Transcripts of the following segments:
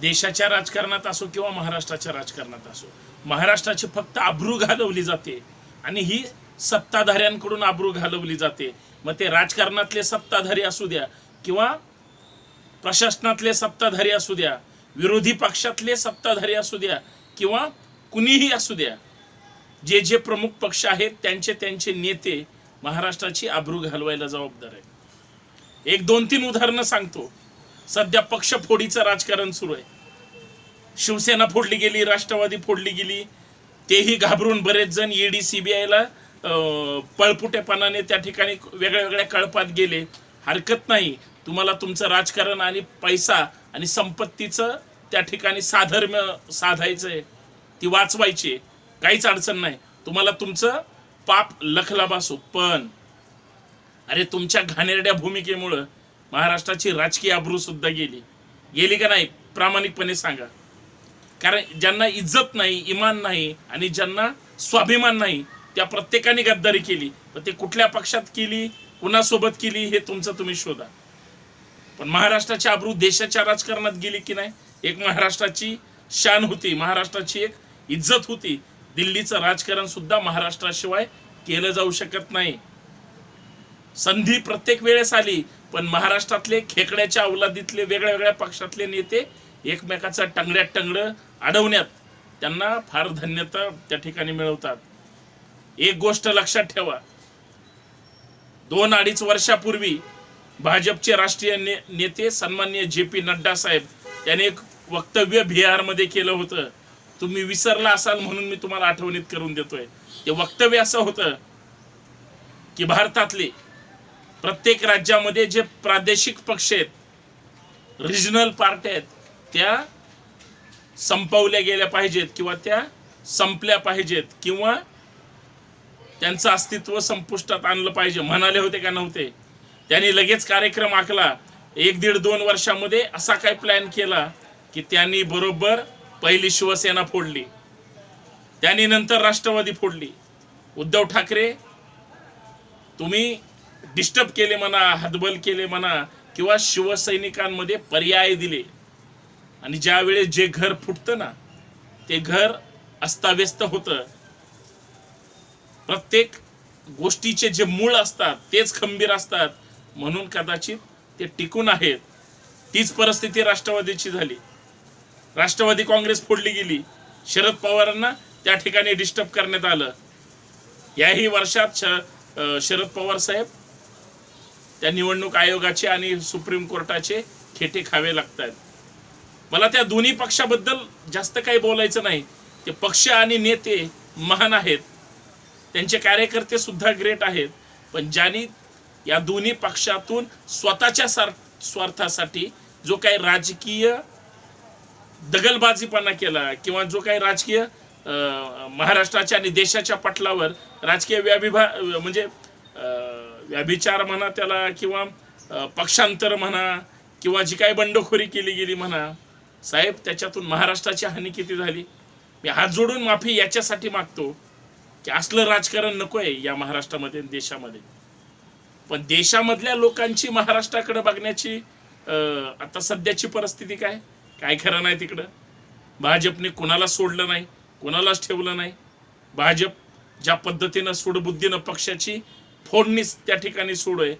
देशाच्या राजकारणात असो किंवा महाराष्ट्राच्या राजकारणात असो महाराष्ट्राची फक्त आब्रू घालवली जाते आणि ही सत्ताधाऱ्यांकडून आब्रू घालवली जाते. मग ते राजकारणातले सत्ताधारी असू द्या किंवा प्रशासनातले सत्ताधारी असू द्या विरोधी पक्षातले सत्ताधारी असू द्या किंवा कुणीही असू द्या जे जे प्रमुख पक्ष आहेत त्यांचे त्यांचे नेते महाराष्ट्राची आब्रू घालवायला जबाबदार आहे एक दोन तीन उदाहरणं सांगतो. सध्या पक्ष फोडीचं राजकारण सुरू आहे. शिवसेना फोडली गेली राष्ट्रवादी फोडली गेली. तेही घाबरून बरेच जण ईडी सीबीआयला पळपुटेपणाने त्या ठिकाणी वेगळ्या वेगळ्या कळपात गेले. हरकत नाही. तुम्हाला तुमचं राजकारण आणि पैसा आणि संपत्तीचं त्या ठिकाणी साधर्म्य साधायचं आहे ती वाचवायची काहीच अडचण नाही. तुम्हाला तुमचं पाप लखला असो पण अरे तुमच्या घाणेरड्या भूमिकेमुळं महाराष्ट्राची राजकीय आब्रू सुद्धा गेली. गेली का नाही? प्रामाणिकपणे सांगा. कारण ज्यांना इज्जत नाही इमान नाही आणि ज्यांना स्वाभिमान नाही त्या प्रत्येकाने गद्दारी केली. पण ते कुठल्या पक्षात केली कुणासोबत केली हे तुमचं तुम्ही शोधा. पण महाराष्ट्राची आब्रू देशाच्या राजकारणात गेली की नाही? एक महाराष्ट्राची शान होती महाराष्ट्राची एक इज्जत होती. दिल्लीचं राजकारण सुद्धा महाराष्ट्राशिवाय केलं जाऊ शकत नाही. संधी प्रत्येक वेळेस आली पण महाराष्ट्रातले खेकड्याच्या अवलादीतले वेगळ्या वेगळ्या पक्षातले नेते एकमेकाचं टंगड्यात टंगडं अडवण्यात त्यांना फार धन्यता त्या ठिकाणी मिळवतात. एक गोष्ट लक्षात ठेवा. दोन अडीच वर्षापूर्वी भाजपचे राष्ट्रीय ने, नेते सन्मान्य जे पी नड्डा साहेब त्याने एक वक्तव्य बिहारमध्ये केलं होतं. तुम्ही विसरला असाल म्हणून मी तुम्हाला आठवणीत करून देतोय. ते वक्तव्य असं होतं की भारतातले प्रत्येक राज्यामध्ये जे प्रादेशिक पक्ष आहेत रिजनल पार्ट्या आहेत त्या संपवल्या गेल्या पाहिजेत किंवा त्या संपल्या पाहिजेत किंवा त्यांचं अस्तित्व संपुष्टात आणलं पाहिजे. म्हणाले होते का नव्हते? त्यांनी लगेच कार्यक्रम आखला. एक दीड दोन वर्षामध्ये असा काय प्लॅन केला की त्यांनी बरोबर पहिली शिवसेना फोडली. त्यांनी नंतर राष्ट्रवादी फोडली. उद्धव ठाकरे तुम्ही डिस्टर्ब केले म्हणा हतबल केले म्हणा किंवा शिवसैनिकांमध्ये पर्याय दिले. आणि ज्यावेळेस जे घर फुटतं ना ते घर अस्ताव्यस्त होतं. प्रत्येक गोष्टीचे जे मूळ असतात तेच खंबीर असतात. म्हणून कदाचित ते टिकून आहेत. तीच परिस्थिती राष्ट्रवादीची झाली. राष्ट्रवादी काँग्रेस फोडली गेली. शरद पवारांना त्या ठिकाणी डिस्टर्ब करण्यात आलं. याही वर्षात श शरद पवार साहेब त्या निवडणूक आयोगाचे आणि सुप्रीम कोर्टाचे खेटे खावे लागतात. मला त्या दोन्ही पक्षाबद्दल जास्त काही बोलायचं नाही. ते पक्ष आणि नेते महान आहेत. त्यांचे कार्यकर्ते सुद्धा ग्रेट आहेत. पण ज्यांनी या दोन्ही पक्षातून स्वतःच्या सार स्वार्थासाठी जो काही राजकीय दगलबाजीपणा केला किंवा जो काही राजकीय अं, महाराष्ट्राच्या आणि देशाच्या पटलावर राजकीय व्याभिभा म्हणजे व्याभिचार म्हणा त्याला किंवा पक्षांतर म्हणा किंवा जी काही बंडखोरी केली गेली म्हणा साहेब त्याच्यातून महाराष्ट्राची हानी किती झाली? मी हात जोडून माफी याच्यासाठी मागतो की असलं राजकारण नको आहे या महाराष्ट्रामध्ये देशामध्ये. पण देशामधल्या लोकांची महाराष्ट्राकडे बघण्याची आता सध्याची परिस्थिती काय? काय खरं नाही तिकडं? भाजपने कुणाला सोडलं नाही? कुणालाच ठेवलं नाही? भाजप ज्या पद्धतीनं सूडबुद्धीनं पक्षाची फोडणीच त्या ठिकाणी सोड आहे.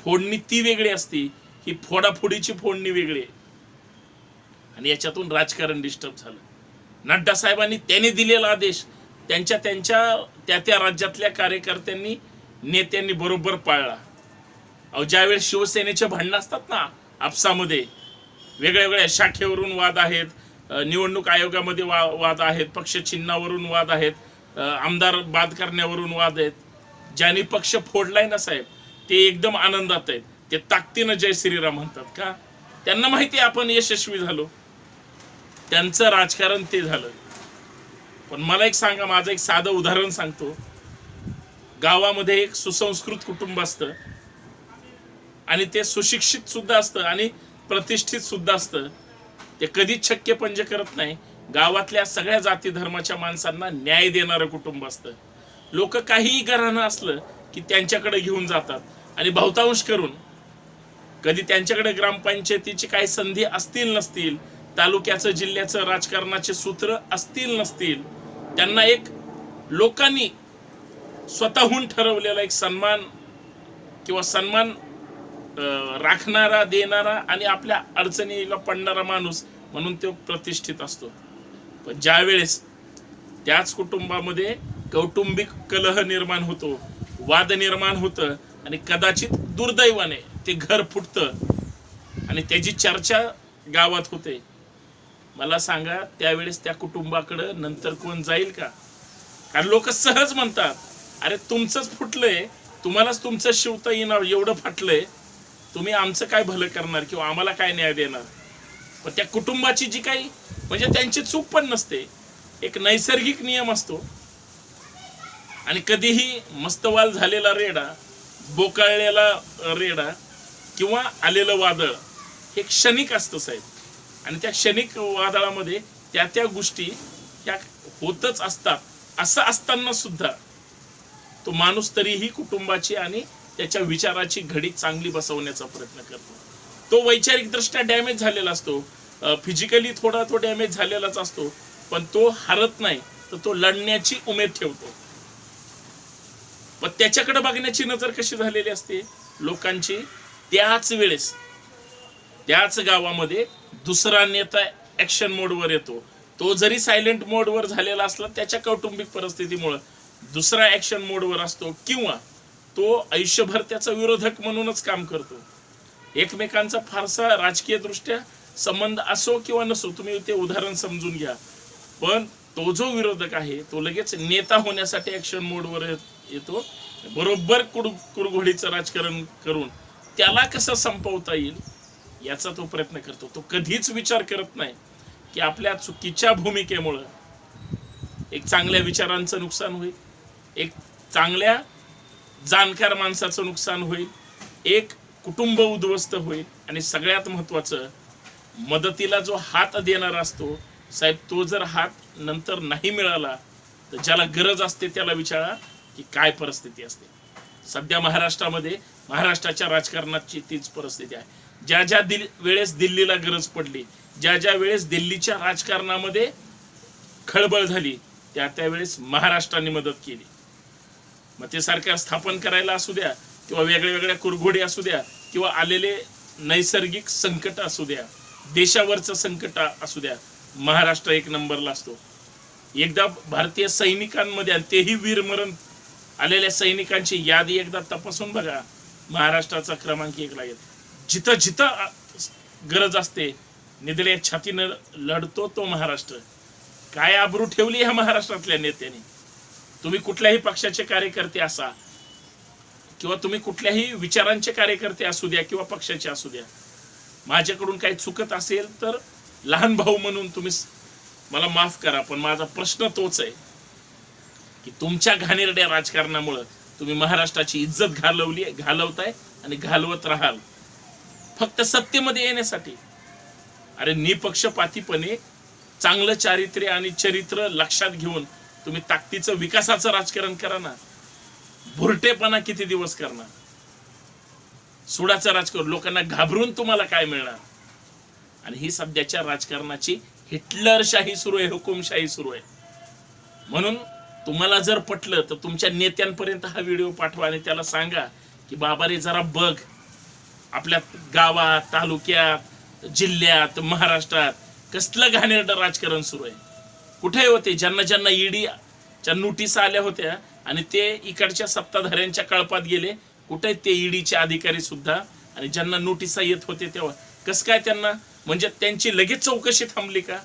फोडणी ती वेगळी असती ही फोडाफोडीची फोडणी वेगळी आहे. आणि याच्यातून राजकारण डिस्टर्ब झालं. नड्डा साहेबांनी त्यांनी दिलेला आदेश त्यांच्या त्यांच्या त्या त्या राज्यातल्या कार्यकर्त्यांनी नेत्यांनी बरोबर पाळला. अहो ज्यावेळेस शिवसेनेचे भांडणं असतात ना आपसामध्ये वेगळ्या वेगळ्या शाखेवरून वाद आहेत निवडणूक आयोगामध्ये वा वाद आहेत पक्षचिन्हावरून वाद आहेत आमदार बाद करण्यावरून वाद आहेत ज्यांनी पक्ष फोडलाय ना साहेब ते एकदम आनंदात आहेत. ते ताकदीनं जय श्रीराम म्हणतात का? त्यांना माहिती आहे आपण यशस्वी झालो. त्यांचं राजकारण ते झालं. पण मला एक सांगा माझं एक साधं उदाहरण सांगतो. गावामध्ये एक सुसंस्कृत कुटुंब असतं. आणि ते सुशिक्षित सुद्धा असतं आणि प्रतिष्ठित सुद्धा असतं. ते कधीच छक्के पंजे करत नाही. गावातल्या सगळ्या जाती धर्माच्या माणसांना न्याय देणारं कुटुंब असतं. लोक काहीही घराणं असलं की त्यांच्याकडे घेऊन जातात. आणि बहुतांश करून कधी त्यांच्याकडे ग्रामपंचायतीची काही संधी असतील नसतील तालुक्याचं जिल्ह्याचं राजकारणाचे सूत्र असतील नसतील त्यांना एक लोकांनी स्वतःहून ठरवलेला एक सन्मान किंवा सन्मान राखणारा देणारा आणि आपल्या अडचणीला पडणारा माणूस म्हणून तो प्रतिष्ठित असतो. पण ज्यावेळेस त्याच कुटुंबामध्ये कौटुंबिक कलह निर्माण होतो वाद निर्माण होतं आणि कदाचित दुर्दैवाने ते घर फुटतं आणि त्याची चर्चा गावात होते. मला सांगा त्यावेळेस त्या कुटुंबाकडं नंतर कोण जाईल का? कारण लोक सहज म्हणतात अरे तुमचंच फुटलंय तुम्हालाच तुमचं शिवता येणार एवढं फाटलंय. तुम्ही आमचं काय भलं करणार किंवा आम्हाला काय न्याय देणार? पण त्या कुटुंबाची जी काही म्हणजे त्यांची चूक पण नसते. एक नैसर्गिक नियम असतो. आणि कधीही मस्तवाल झालेला रेडा बोकाळलेला रेडा किंवा आलेलं वादळ हे क्षणिक असतं साहेब. आणि त्या क्षणिक वादळामध्ये त्या त्या गोष्टी ह्या होतच असतात. असं असताना सुद्धा तो माणूस तरीही कुटुंबाची आणि त्याच्या विचाराची घडी चांगली बसवण्याचा प्रयत्न करतो. तो वैचारिकदृष्ट्या डॅमेज झालेला असतो. फिजिकली थोडा तो डॅमेज झालेलाच असतो. पण तो हरत नाही तर तो लढण्याची उमेद ठेवतो. पण त्याच्याकडे बघण्याची नजर कशी झालेली असते? लोकांची त्याच वेळेस त्याच गावामध्ये दुसरा नेता ॲक्शन मोडवर येतो. तो जरी सायलेंट मोडवर झालेला असला त्याच्या कौटुंबिक परिस्थितीमुळं दुसरा ॲक्शन मोडवर असतो किंवा तो आयुष्यभर त्याचा विरोधक म्हणूनच काम करतो. एकमेकांचा फारसा राजकीय दृष्ट्या संबंध असो किंवा नसो तुम्ही ते उदाहरण समजून घ्या. पण तो जो विरोधक आहे तो लगेच नेता होण्यासाठी ऍक्शन मोडवर येतो. बरोबर कुड कुरघोडीचं राजकारण करून त्याला कसं संपवता येईल याचा तो प्रयत्न करतो. तो कधीच विचार करत नाही की आपल्या चुकीच्या भूमिकेमुळं एक चांगल्या विचारांचं नुकसान होईल एक चांगल्या जाणकार माणसाचं नुकसान होईल एक कुटुंब उद्ध्वस्त होईल आणि सगळ्यात महत्त्वाचं मदतीला जो हात देणारा असतो साहेब तो जर हात नंतर नाही मिळाला तर ज्याला गरज असते त्याला विचारा की काय परिस्थिती असते. सध्या महाराष्ट्रामध्ये महाराष्ट्राच्या राजकारणाची तीच परिस्थिती आहे. ज्या ज्या दिल वेळेस दिल्लीला गरज पडली ज्या ज्या वेळेस दिल्लीच्या राजकारणामध्ये खळबळ झाली त्या त्यावेळेस महाराष्ट्राने मदत केली. मग ते सरकार स्थापन करायला असू द्या किंवा वेगळ्या वेगळ्या कुरघोडी असू द्या किंवा आलेले नैसर्गिक संकट असू द्या देशावरचं संकट असू द्या महाराष्ट्र एक नंबरला असतो. एकदा भारतीय सैनिकांमध्ये आणि तेही वीरमरण आलेल्या सैनिकांची यादी एकदा तपासून बघा. महाराष्ट्राचा क्रमांक एक लागेल जिथं जिथं गरज असते निदळ्या छातीनं लढतो तो महाराष्ट्र. काय आबरू ठेवली ह्या महाराष्ट्रातल्या नेत्याने? तुम्ही कुठल्याही पक्षाचे कार्यकर्ते असा किंवा तुम्ही कुठल्याही विचारांचे कार्यकर्ते असू द्या किंवा पक्षाचे असू द्या. माझ्याकडून काही चुकत असेल तर लहान भाऊ म्हणून तुम्ही मला माफ करा पण माझा प्रश्न तोच आहे की तुमच्या घाणेरड्या राजकारणामुळं तुम्ही महाराष्ट्राची इज्जत घालवली घालवताय आणि घालवत राहाल. फक्त सत्तेमध्ये येण्यासाठी. अरे निपक्षपातीपणे चांगलं चारित्र्य आणि चरित्र लक्षात घेऊन तुम्ही ताकदीचं विकासाचं राजकारण करा ना. भुरटेपणा किती दिवस करणार? सुडाचं राजकारण लोकांना घाबरून तुम्हाला काय मिळणार? आणि ही सध्याच्या राजकारणाची हिटलरशाही सुरू आहे हुकुमशाही सुरू आहे. म्हणून तुम्हाला जर पटलं तर तुमच्या नेत्यांपर्यंत हा व्हिडिओ पाठवा आणि त्याला सांगा की बाबा रे जरा बघ. आपल्या गावात तालुक्यात जिल्ह्यात महाराष्ट्रात कसलं घाणेरडं राजकारण सुरू आहे. कुठे होते ज्यांना ज्यांना ईडी च्या नोटीस आल्या होत्या आणि ते इकडच्या सत्ताधाऱ्यांच्या कळपात गेले कुठे ते ईडीचे अधिकारी सुद्धा आणि ज्यांना नोटिसा येत होते तेव्हा. कसं काय त्यांना म्हणजे त्यांची लगेच चौकशी थांबली का?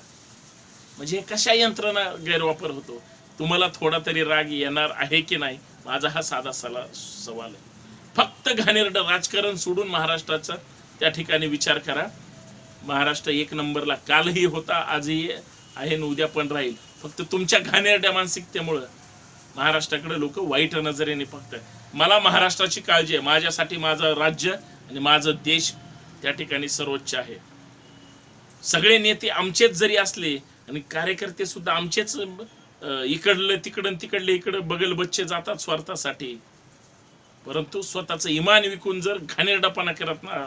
म्हणजे हे कशा यंत्रणा गैरवापर होतो? तुम्हाला थोडा तरी राग येणार आहे की नाही? माझा हा साधा सला सवाल आहे. फक्त घाणेरडं राजकारण सोडून महाराष्ट्राचा त्या ठिकाणी विचार करा. महाराष्ट्र एक नंबरला कालही होता आजही आहे आणि उद्या पण राहील. फक्त तुमच्या घाणेरड्या मानसिकतेमुळं महाराष्ट्राकडे लोक वाईट नजरेने बघतात मला महाराष्ट्राची काळजी आहे. माझ्यासाठी माझं राज्य आणि माझं देश त्या ठिकाणी सर्वोच्च आहे. सगळे नेते आमचेच जरी असले आणि कार्यकर्ते सुद्धा आमचेच इकडलं तिकडं तिकडले इकडं बगल बच्चे जातात स्वार्थासाठी. परंतु स्वतःचं इमान विकून जर घाणेरडापणा करत ना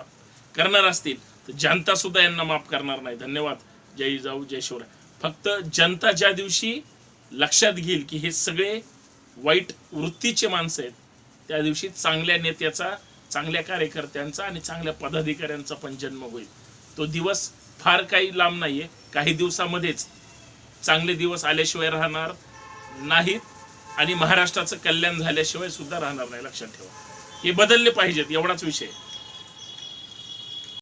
करणार असतील तर जनता सुद्धा यांना माफ करणार नाही. धन्यवाद. जय जाऊ जय शिवराय. फक्त जनता ज्या दिवशी लक्षात घेईल की हे सगळे वाईट वृत्तीचे माणसं आहेत त्या दिवशी चांगल्या नेत्याचा चांगल्या कार्यकर्त्यांचा आणि चांगल्या पदाधिकाऱ्यांचा पण जन्म होईल. तो दिवस फार काही लांब नाहीये. काही दिवसामध्येच चांगले दिवस आल्याशिवाय राहणार नाहीत आणि महाराष्ट्राचं कल्याण झाल्याशिवाय सुद्धा राहणार नाही लक्षात ठेवा. हे बदलले पाहिजेत एवढाच विषय